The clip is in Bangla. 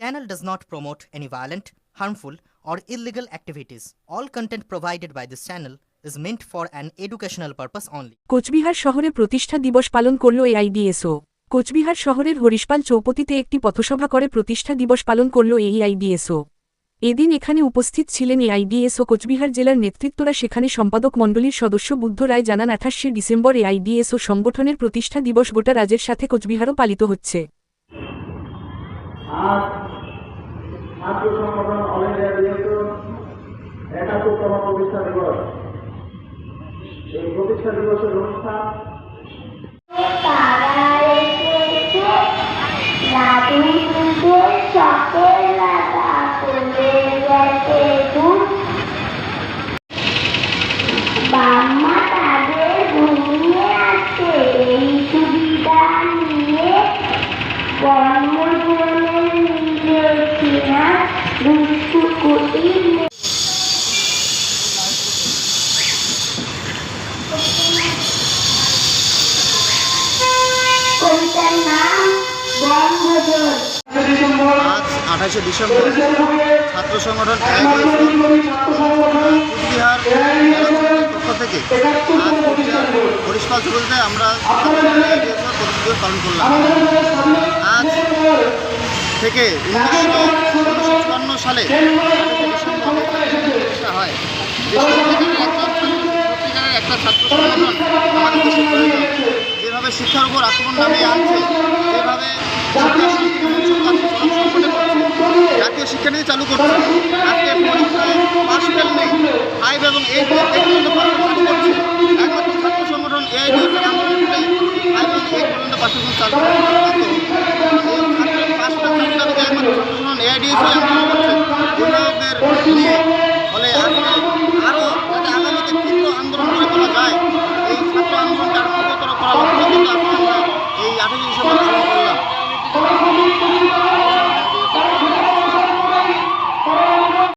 Channel does not promote any violent, harmful, or illegal activities. All content provided by this channel is meant for an educational purpose only. Cooch Behar শহরে প্রতিষ্ঠা দিবস পালন করল এআইডিএসও কোচবিহার শহরের হরিশপাল চৌপতিতে একটি পথসভা করে প্রতিষ্ঠা দিবস পালন করল এইআইডিএসও এদিন এখানে উপস্থিত ছিলেন এআইডিএসও কোচবিহার জেলার নেতৃত্বরা সেখানে সম্পাদক মণ্ডলীর সদস্য বুদ্ধ রায় জানান আঠাশে ডিসেম্বর এআইডিএসও সংগঠনের প্রতিষ্ঠা দিবস গোটা রাজ্যের সাথে কোচবিহারও পালিত হচ্ছে আজ ছাত্র সংগঠন অল ইন্ডিয়া বিএসও একাত্তরতম প্রতিষ্ঠা দিবস। এই প্রতিষ্ঠা দিবসের অনুষ্ঠান সকল আজ আঠাশে ডিসেম্বর ছাত্র সংগঠন কুচবিহার পক্ষ থেকে কুচবিহার চৌধুরীতে আমরা প্রতিযোগিতা পালন করলাম? আজ থেকে উনিশশো প্রতিষ্ঠা হয়। সত্যিকারের একটা ছাত্র সংগঠন আমাদের দেশে প্রয়োজন যেভাবে শিক্ষার উপর আক্রমণ নামিয়ে আনছে যেভাবে জাতীয় শিক্ষানীতি চালু করছে আজকে পরীক্ষায় পাশ ফেল নেই ফাইভ এবং এইট পর্যন্ত করছে। একমাত্র ছাত্র সংগঠন এআইডিএস আন্দোলন ফাইভ এবং এইট পর্যন্ত পাশ চালু করছে। পাশ ফেল ছাত্র দাবিতে একমাত্র ছাত্র সংগঠন এআইডিএস আন্দোলন করছে অভিভাবকদের